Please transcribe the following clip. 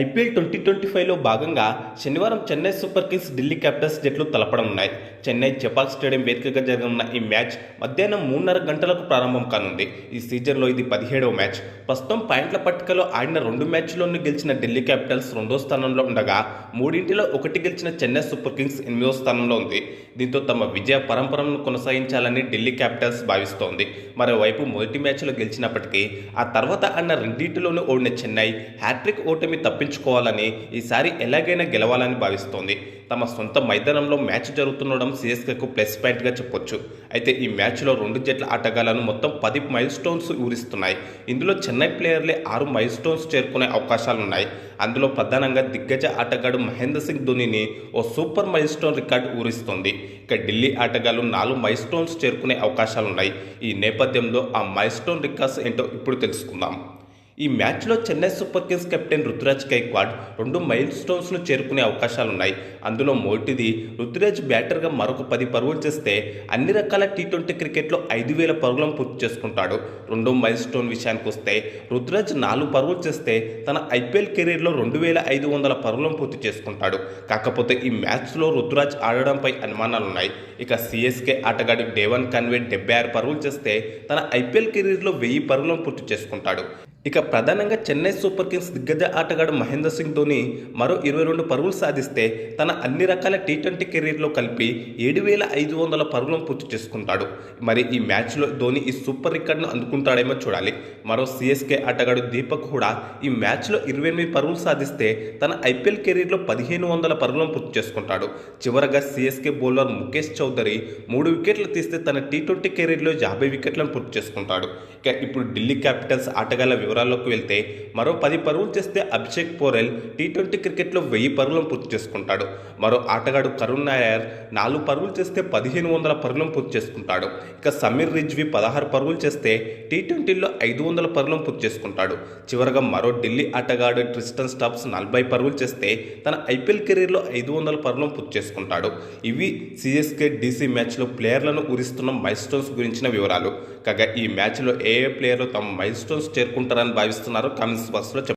IPL twenty twenty ఫైవ్లో భాగంగా శనివారం Chennai super kings Delhi capitals జట్లు తలపడనున్నాయి చెన్నై జపాల్ స్టేడియం వేదికగా జరగనున్న ఈ మ్యాచ్ మధ్యాహ్నం మూడున్నర గంటలకు ప్రారంభం కానుంది. ఈ సీజన్లో ఇది పదిహేడవ మ్యాచ్. ప్రస్తుతం పాయింట్ల పట్టికలో ఆడిన రెండు మ్యాచ్ల్లోనూ గెలిచిన ఢిల్లీ క్యాపిటల్స్ రెండో స్థానంలో ఉండగా మూడింటిలో ఒకటి గెలిచిన చెన్నై సూపర్ కింగ్స్ ఎనిమిదో స్థానంలో ఉంది. దీంతో తమ విజయ పరంపరను కొనసాగించాలని ఢిల్లీ క్యాపిటల్స్ భావిస్తోంది. మరోవైపు మొదటి మ్యాచ్లో గెలిచినప్పటికీ ఆ తర్వాత అన్న రెండింటిలోనూ ఓడిన చెన్నై హ్యాట్రిక్ ఓటమి తప్పి తప్పించుకోవాలని ఈసారి ఎలాగైనా గెలవాలని భావిస్తోంది. తమ సొంత మైదానంలో మ్యాచ్ జరుగుతుండడం సిఎస్కేకు ప్లస్ పాయింట్గా చెప్పొచ్చు. అయితే ఈ మ్యాచ్లో రెండు జట్ల ఆటగాళ్ళను మొత్తం పది మైల్ స్టోన్స్ ఊరిస్తున్నాయి. ఇందులో చెన్నై ప్లేయర్లే ఆరు మైల్ స్టోన్స్ చేరుకునే అవకాశాలున్నాయి. అందులో ప్రధానంగా దిగ్గజ ఆటగాడు మహేంద్ర సింగ్ ధోనిని ఓ సూపర్ మైల్ స్టోన్ రికార్డు ఊరిస్తోంది. ఇక ఢిల్లీ ఆటగాళ్ళు నాలుగు మైల్ స్టోన్స్ చేరుకునే అవకాశాలున్నాయి. ఈ నేపథ్యంలో ఆ మైల్ స్టోన్ రికార్డ్స్ ఏంటో ఇప్పుడు తెలుసుకుందాం. ఈ మ్యాచ్లో Chennai super kings captain Ruturaj Gaikwad రెండు మైల్ స్టోన్స్ను చేరుకునే అవకాశాలున్నాయి. అందులో మొదటిది రుతురాజ్ బ్యాటర్గా మరొక పది పరుగులు చేస్తే అన్ని రకాల టీ ట్వంటీ క్రికెట్లో ఐదు వేల పరుగులను పూర్తి చేసుకుంటాడు. రెండో మైల్ స్టోన్ విషయానికి వస్తే రుతురాజ్ నాలుగు పరుగులు చేస్తే తన ఐపీఎల్ కెరీర్లో రెండు వేల ఐదు వందల పరుగులను పూర్తి చేసుకుంటాడు. కాకపోతే ఈ మ్యాచ్లో రుతురాజ్ ఆడడంపై అనుమానాలున్నాయి. ఇక సిఎస్కే ఆటగాడు డేవన్ కన్వే డెబ్బై ఆరు పరుగులు చేస్తే తన ఐపీఎల్ కెరీర్లో వెయ్యి పరుగులను పూర్తి చేసుకుంటాడు. ఇక ప్రధానంగా చెన్నై సూపర్ కింగ్స్ దిగ్గజ ఆటగాడు మహేంద్ర సింగ్ ధోని మరో ఇరవై రెండు పరుగులు సాధిస్తే తన అన్ని రకాల టీ ట్వంటీ కెరీర్లో కలిపి ఏడు వేల ఐదు వందల పరుగులను పూర్తి చేసుకుంటాడు. మరి ఈ మ్యాచ్లో ధోని ఈ సూపర్ రికార్డును అందుకుంటాడేమో చూడాలి. మరో సిఎస్కే ఆటగాడు దీపక్ కూడా ఈ మ్యాచ్లో ఇరవై ఎనిమిది పరుగులు సాధిస్తే తన ఐపీఎల్ కెరీర్లో పదిహేను వందల పరుగులను పూర్తి చేసుకుంటాడు. చివరగా సిఎస్కే బౌలర్ ముఖేష్ చౌదరి మూడు వికెట్లు తీస్తే తన టీ ట్వంటీ కెరీర్లో యాభై వికెట్లను పూర్తి చేసుకుంటాడు. ఇక ఇప్పుడు ఢిల్లీ క్యాపిటల్స్ ఆటగాళ్ళ వివరాల్లోకి వెళ్తే మరో పది పరుగులు చేస్తే అభిషేక్ పోరెల్ టీ ట్వంటీ క్రికెట్లో వెయ్యి పరుగులను పూర్తి చేసుకుంటాడు. మరో ఆటగాడు కరుణ్ నాయర్ నాలుగు పరుగులు చేస్తే పదిహేను వందల పరుగులను పూర్తి చేసుకుంటాడు. ఇక సమీర్ రిజ్వి పదహారు పరుగులు చేస్తే టీ ట్వంటీలో ఐదు వందల పరుగులను పూర్తి చేసుకుంటాడు. చివరగా మరో ఢిల్లీ ఆటగాడు ట్రిస్టన్ స్టాప్స్ నలభై పరుగులు చేస్తే తన ఐపీఎల్ కెరీర్లో ఐదు వందల పరుగులను పూర్తి చేసుకుంటాడు. ఇవి సిఎస్కే డీసీ మ్యాచ్లో ప్లేయర్లను ఊరిస్తున్న మైల్ స్టోన్స్ గురించిన వివరాలు. కాగా ఈ మ్యాచ్లో ఏ ఏ ప్లేయర్లు తమ మైల్ స్టోన్స్ చేరుకుంటారని భావిస్తున్నారు. కామెంట్స్ బాక్స్లో చెప్పండి.